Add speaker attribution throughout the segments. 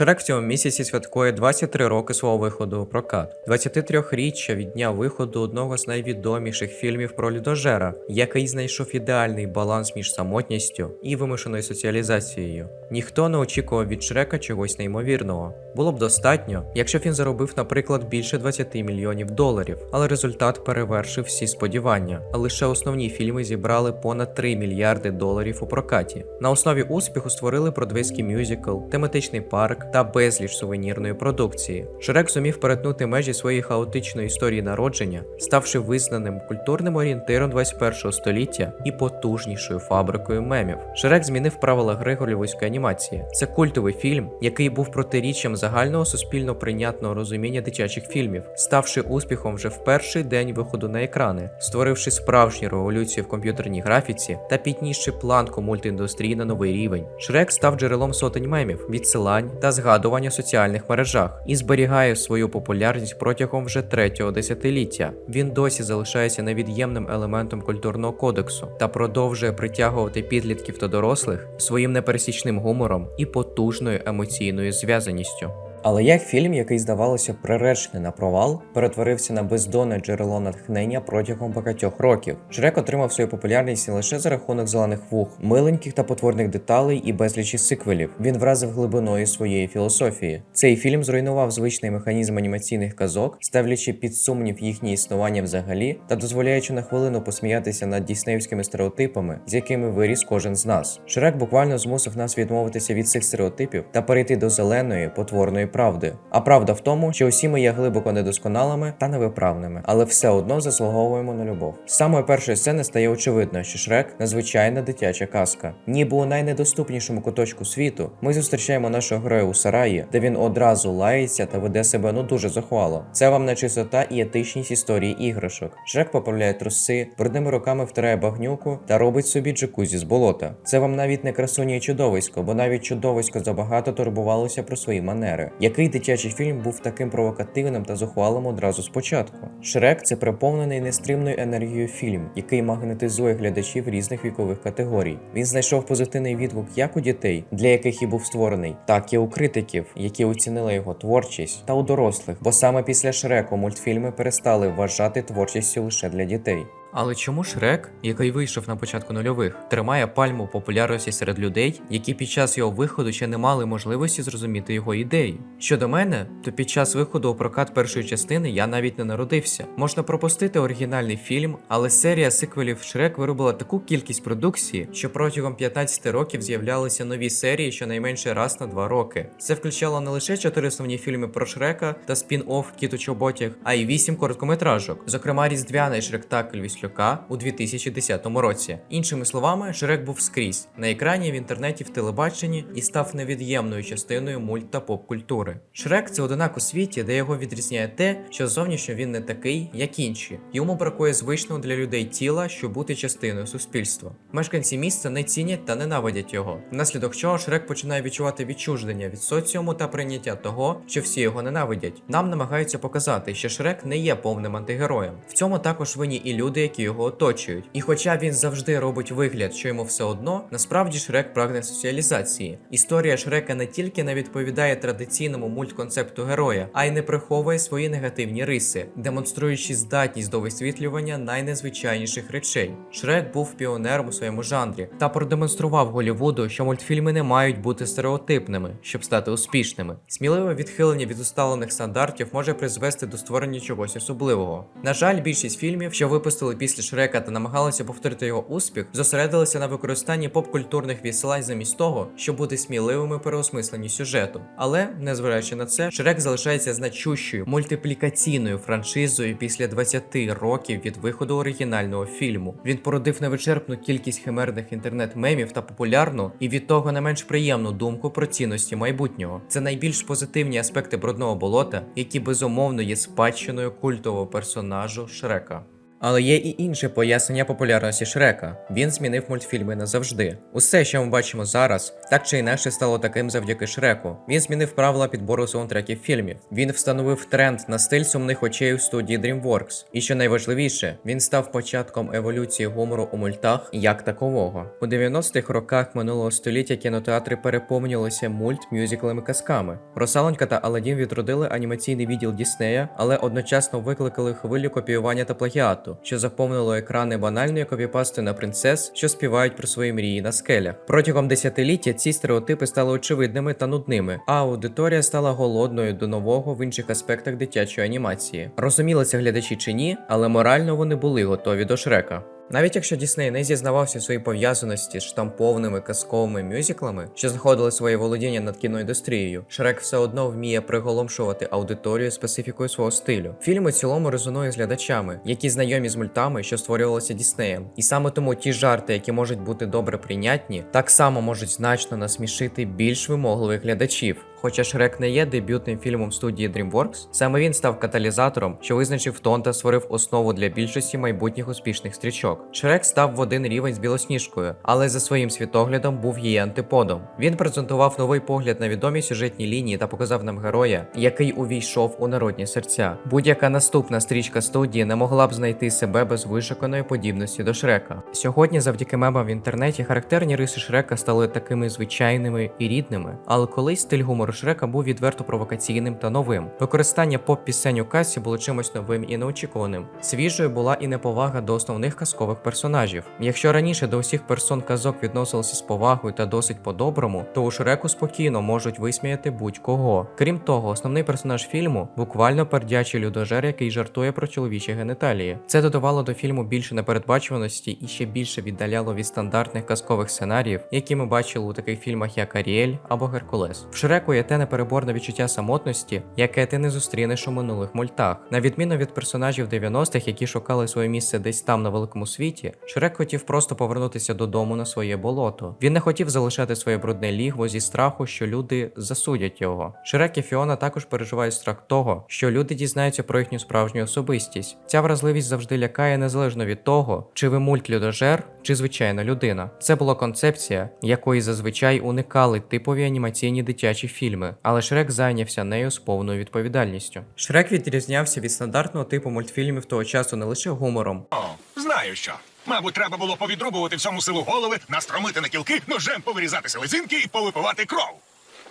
Speaker 1: Шрек в цьому місяці святкує 23 роки свого виходу у прокат, 23-річчя від дня виходу одного з найвідоміших фільмів про людожера, який знайшов ідеальний баланс між самотністю і вимушеною соціалізацією. Ніхто не очікував від Шрека чогось неймовірного. Було б достатньо, якщо б він заробив, наприклад, більше 20 мільйонів доларів, але результат перевершив всі сподівання. А лише основні фільми зібрали понад 3 мільярди доларів у прокаті. На основі успіху створили бродвейський мюзикл, тематичний парк та безліч сувенірної продукції. Шрек зумів перетнути межі своєї хаотичної історії народження, ставши визнаним культурним орієнтиром 21 століття і потужнішою фабрикою мемів. Шрек змінив правила гри голівудської анімації. Це культовий фільм, який був протиріччям загального суспільно прийнятного розуміння дитячих фільмів, ставши успіхом вже в перший день виходу на екрани, створивши справжню революцію в комп'ютерній графіці та піднісши планку мультиіндустрії на новий рівень. Шрек став джерелом сотень мемів, відсилань та згадування в соціальних мережах і зберігає свою популярність протягом вже третього десятиліття. Він досі залишається невід'ємним елементом культурного кодексу та продовжує притягувати підлітків та дорослих своїм непересічним гумором і потужною емоційною зв'язаністю. Але як фільм, який здавалося приречений на провал, перетворився на бездонне джерело натхнення протягом багатьох років. Шрек отримав свою популярність не лише за рахунок зелених вух, миленьких та потворних деталей і безлічі сиквелів. Він вразив глибиною своєї філософії. Цей фільм зруйнував звичний механізм анімаційних казок, ставлячи під сумнів їхнє існування взагалі та дозволяючи на хвилину посміятися над дійснеївськими стереотипами, з якими виріс кожен з нас. Шрек буквально змусив нас відмовитися від цих стереотипів та перейти до зеленої потворної правди. А правда в тому, що усі ми є глибоко недосконалими та невиправними, але все одно заслуговуємо на любов. З самої першої сцени стає очевидно, що Шрек надзвичайна дитяча казка. Ніби у найнедоступнішому куточку світу ми зустрічаємо нашого героя у сараї, де він одразу лається та веде себе ну дуже захвало. Це вам не чистота і етичність історії іграшок. Шрек поправляє труси, брудними руками втирає багнюку та робить собі джакузі з болота. Це вам навіть не красуня і чудовисько, бо навіть чудовисько забагато турбувалося про свої манери. Який дитячий фільм був таким провокативним та зухвалим одразу спочатку? Шрек це приповнений нестримною енергією фільм, який магнетизує глядачів різних вікових категорій. Він знайшов позитивний відгук як у дітей, для яких і був створений, так і у критиків, які оцінили його творчість, та у дорослих, бо саме після Шреку мультфільми перестали вважати творчістю лише для дітей. Але чому Шрек, який вийшов на початку нульових, тримає пальму популярності серед людей, які під час його виходу ще не мали можливості зрозуміти його ідеї? Щодо мене, то під час виходу у прокат першої частини я навіть не народився. Можна пропустити оригінальний фільм, але серія сиквелів Шрек виробила таку кількість продукції, що протягом 15 років з'являлися нові серії щонайменше раз на два роки. Це включало не лише чотири основні фільми про Шрека та спін-офф Кіт у а й вісім короткометражок, зокрема різдвяний Шректакль Віслюка у 2010 році. Іншими словами, Шрек був скрізь на екрані, в інтернеті, в телебаченні і став невід'ємною частиною мульт та поп-культури. Шрек це одинак у світі, де його відрізняє те, що зовнішньо він не такий, як інші. Йому бракує звичного для людей тіла, щоб бути частиною суспільства. Мешканці міста не цінять та ненавидять його. Внаслідок чого Шрек починає відчувати відчуження від соціуму та прийняття того, що всі його ненавидять. Нам намагаються показати, що Шрек не є повним антигероєм. В цьому також винні і люди, які його оточують. І хоча він завжди робить вигляд, що йому все одно, насправді Шрек прагне соціалізації. Історія Шрека не тільки не відповідає традиційному мультконцепту героя, а й не приховує свої негативні риси, демонструючи здатність до висвітлювання найнезвичайніших речей. Шрек був піонером у своєму жанрі та продемонстрував Голівуду, що мультфільми не мають бути стереотипними, щоб стати успішними. Сміливе відхилення від усталених стандартів може призвести до створення чогось особливого. На жаль, більшість фільмів, що випустили після Шрека та намагалися повторити його успіх, зосередилися на використанні поп-культурних віселань замість того, щоб бути сміливими переосмисленні сюжету. Але, незважаючи на це, Шрек залишається значущою мультиплікаційною франшизою після 20 років від виходу оригінального фільму. Він породив невичерпну кількість химерних інтернет-мемів та популярну і від того не менш приємну думку про цінності майбутнього. Це найбільш позитивні аспекти брудного болота, які безумовно є спадщиною культового персонажу Шрека. Але є і інше пояснення популярності Шрека. Він змінив мультфільми назавжди. Усе, що ми бачимо зараз, так чи інакше стало таким завдяки Шреку. Він змінив правила підбору саундтреків фільмів. Він встановив тренд на стиль сумних очей у студії DreamWorks. І що найважливіше, він став початком еволюції гумору у мультах як такового. У 90-х роках минулого століття кінотеатри переповнювалися мульт, мюзиклами, казками. Росалонька та Аладдін відродили анімаційний відділ Діснея, але одночасно викликали хвилю копіювання та плагіату, що заповнило екрани банальної копіпасти на принцес, що співають про свої мрії на скелях. Протягом десятиліття ці стереотипи стали очевидними та нудними, а аудиторія стала голодною до нового в інших аспектах дитячої анімації. Розуміли це глядачі чи ні, але морально вони були готові до Шрека. Навіть якщо Дісней не зізнавався в своїй пов'язаності з штамповними казковими мюзиклами, що знаходили своє володіння над кіноіндустрією, Шрек все одно вміє приголомшувати аудиторію специфікою свого стилю. Фільм у цілому резонує з глядачами, які знайомі з мультами, що створювалися Діснеєм. І саме тому ті жарти, які можуть бути добре прийнятні, так само можуть значно насмішити більш вимогливих глядачів. Хоча Шрек не є дебютним фільмом студії DreamWorks, саме він став каталізатором, що визначив тон та створив основу для більшості майбутніх успішних стрічок. Шрек став в один рівень з білосніжкою, але за своїм світоглядом був її антиподом. Він презентував новий погляд на відомі сюжетні лінії та показав нам героя, який увійшов у народні серця. Будь-яка наступна стрічка студії не могла б знайти себе без вишуканої подібності до Шрека. Сьогодні, завдяки мемам в інтернеті, характерні риси Шрека стали такими звичайними і рідними, але колись стиль гумору Шрека був відверто провокаційним та новим. Використання поп-пісень у касі було чимось новим і неочікуваним. Свіжою була і неповага до основних казкових персонажів. Якщо раніше до усіх персон казок відносилися з повагою та досить по-доброму, то у Шреку спокійно можуть висміяти будь-кого. Крім того, основний персонаж фільму буквально пердячий людожер, який жартує про чоловічі геніталії. Це додавало до фільму більше непередбачуваності і ще більше віддаляло від стандартних казкових сценаріїв, які ми бачили у таких фільмах, як Аріель або Геркулес. В Шреку є те непереборне відчуття самотності, яке ти не зустрінеш у минулих мультах. На відміну від персонажів 90-х, які шукали своє місце десь там на великому світі, Шрек хотів просто повернутися додому на своє болото. Він не хотів залишати своє брудне лігво зі страху, що люди засудять його. Шрек і Фіона також переживають страх того, що люди дізнаються про їхню справжню особистість. Ця вразливість завжди лякає незалежно від того, чи ви мультлюдожер, чи звичайна людина. Це була концепція, якої зазвичай уникали типові анімаційні дитячі фільми, але Шрек зайнявся нею з повною відповідальністю. Шрек відрізнявся від стандартного типу мультфільмів того часу не лише гумором,
Speaker 2: О, знаю що. Мабуть, треба було повідрубувати всьому силу голови, настромити на кілки, ножем повирізати селезінки і повипивати кров.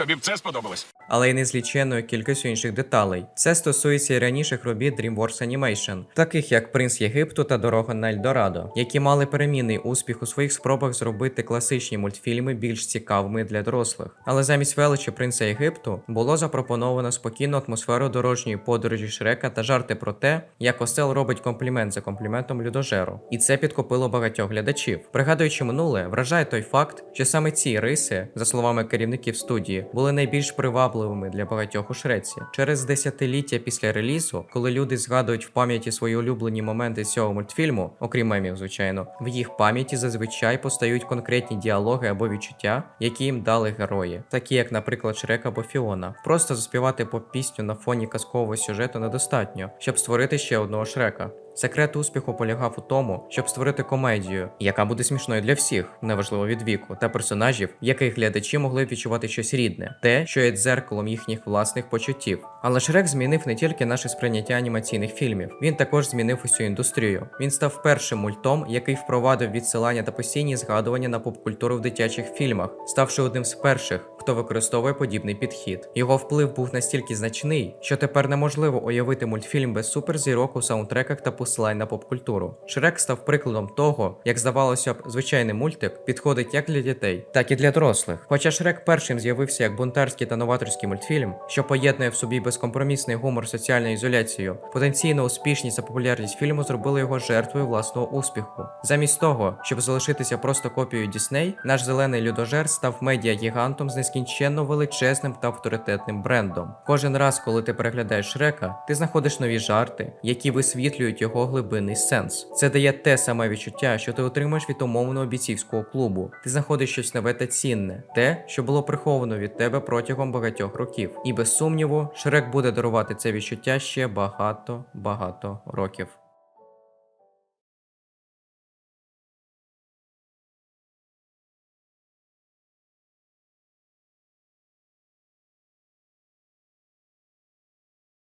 Speaker 2: Тобі б це сподобалось?
Speaker 1: але й незліченною кількістю інших деталей. Це стосується і раніших робіт DreamWorks Animation, таких як Принц Єгипту та Дорога на Ельдорадо, які мали перемінний успіх у своїх спробах зробити класичні мультфільми більш цікавими для дорослих. Але замість величі принца Єгипту було запропоновано спокійну атмосферу дорожньої подорожі Шрека та жарти про те, як Остел робить комплімент за компліментом людожеру. І це підкупило багатьох глядачів. Пригадуючи минуле, вражає той факт, що саме ці риси, за словами керівників студії, були найбільш привабливими для багатьох у Шреці. Через десятиліття після релізу, коли люди згадують в пам'яті свої улюблені моменти з цього мультфільму, окрім мемів, звичайно, в їх пам'яті зазвичай постають конкретні діалоги або відчуття, які їм дали герої, такі як, наприклад, Шрек або Фіона. Просто заспівати поп-пісню на фоні казкового сюжету недостатньо, щоб створити ще одного Шрека. Секрет успіху полягав у тому, щоб створити комедію, яка буде смішною для всіх, неважливо від віку, та персонажів, яких глядачі могли відчувати щось рідне, те, що є дзеркалом їхніх власних почуттів. Але Шрек змінив не тільки наше сприйняття анімаційних фільмів, він також змінив усю індустрію. Він став першим мультом, який впровадив відсилання та постійні згадування на попкультуру в дитячих фільмах, ставши одним з перших, хто використовує подібний підхід. Його вплив був настільки значний, що тепер неможливо уявити мультфільм без суперзірок у саундтреках та посилань на попкультуру. Шрек став прикладом того, як здавалося б, звичайний мультик підходить як для дітей, так і для дорослих. Хоча Шрек першим з'явився як бунтарський та новаторський мультфільм, що поєднує в собі безкомпромісний гумор соціальною ізоляцією, потенційно успішність та популярність фільму зробили його жертвою власного успіху. Замість того, щоб залишитися просто копією Дісней, наш зелений людожер став медіа-гігантом з нескінченно величезним та авторитетним брендом. Кожен раз, коли ти переглядаєш Шрека, ти знаходиш нові жарти, які висвітлюють його глибинний сенс. Це дає те саме відчуття, що ти отримаєш від умовного бійцівського клубу. Ти знаходиш щось нове та цінне, те, що було приховано від тебе протягом багатьох років. І без сумніву, Шрек буде дарувати це відчуття ще багато багато років.